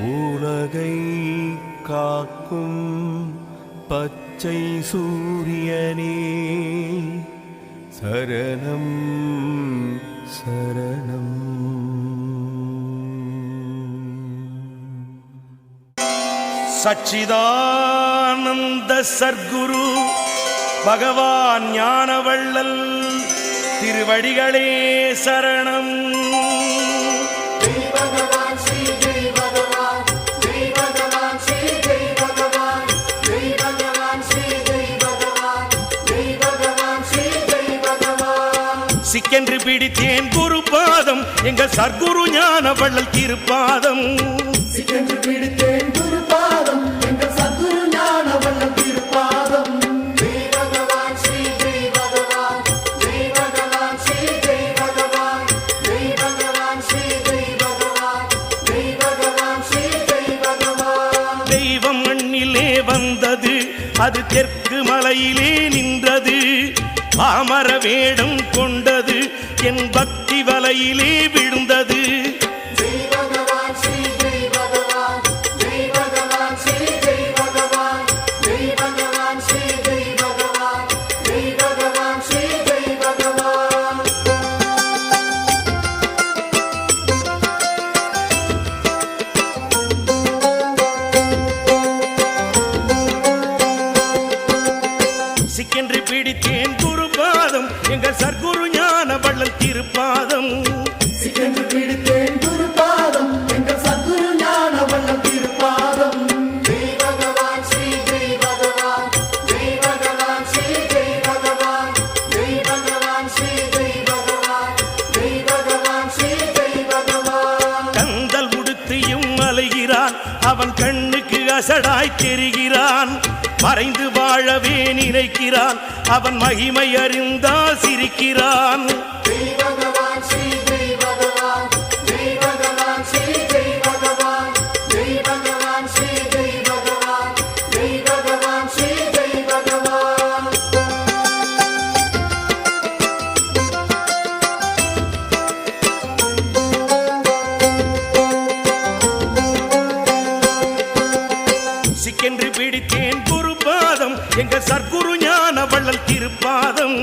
உலகை காக்கும் பச்சை சூரியனே சரணம் சரணம். சச்சிதானந்த சர்க்குரு பகவான் ஞானவள்ளல் திருவடிகளே சரணம். சிக்கென்று பிடித்தேன் குரு பாதம். எங்கள் சர்க்குரு ஞானவள்ளல் திருப்பாதம். சிக்கென்று பிடித்தேன் எங்கள் ஞான திருப்பாதம். தெய்வம் மண்ணிலே வந்தது. அது தெற்கு மலையிலே நின்றது. தாமர வேடம் கொண்டது என் பக்தி வலையிலே விழுந்தது. சிக்கென்று பிடித்தேன் குரு பாதம் எங்கள் சர்க்குரு ஞான வள்ளல் திருப்பாதம். பிடித்தேன் குருபாதம். எங்கள் சத்குரு ஞான வல்லம் திருப்பாதம். அவன் கண்ணுக்கு அசடாய் தெரிகிறான். மறைந்து வாழவே நினைக்கிறான். அவன் மகிமை அறிந்தால் சிரிக்கிறான். குரு பாதம் எங்க சர்க்குரு ஞான வள்ளல் திருப்பாதம்.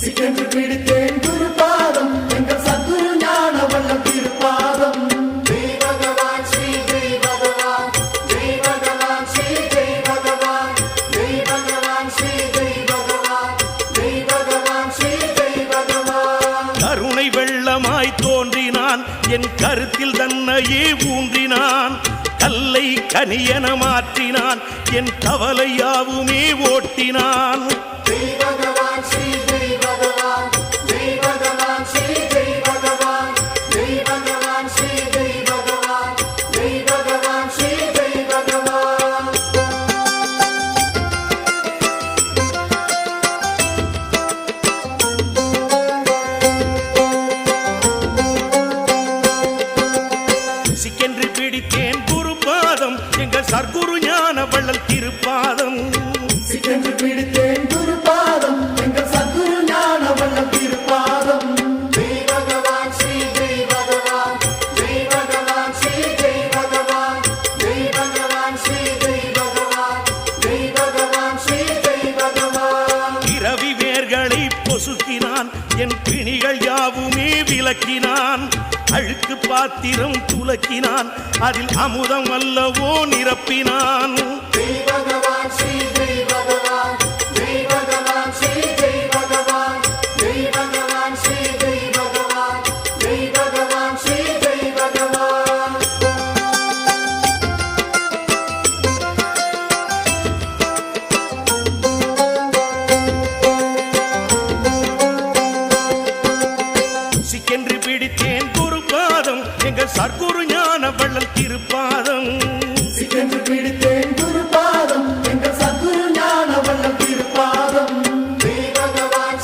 சிக்கென்று பிடித்தேன். என் கருத்தில் தன்னையே ஊன்றினான். கல்லை கனியன மாற்றினான். என் கவலையாவுமே ஓட்டினான். சர்க்குரு ஞான வள்ளல் திருப்பாதம். சிக்கென்று பிடித்தேன் பொசுக்கினான் என் பிணிகள் யாவுமே விளக்கினான். அழுக்கு பாத்திரம் துலக்கினான். அதில் அமுதம் அல்லவோ நிரப்பினான். ஸ்ரீ எங்கள் சர்க்குரு ஞான வள்ளல் திருப்பாதம். சிக்கென்று பிடித்தேன் குருபாதம். எங்கள் சத்குரு ஞான வல்லம் திருப்பாதம். ஜெய் பகவான்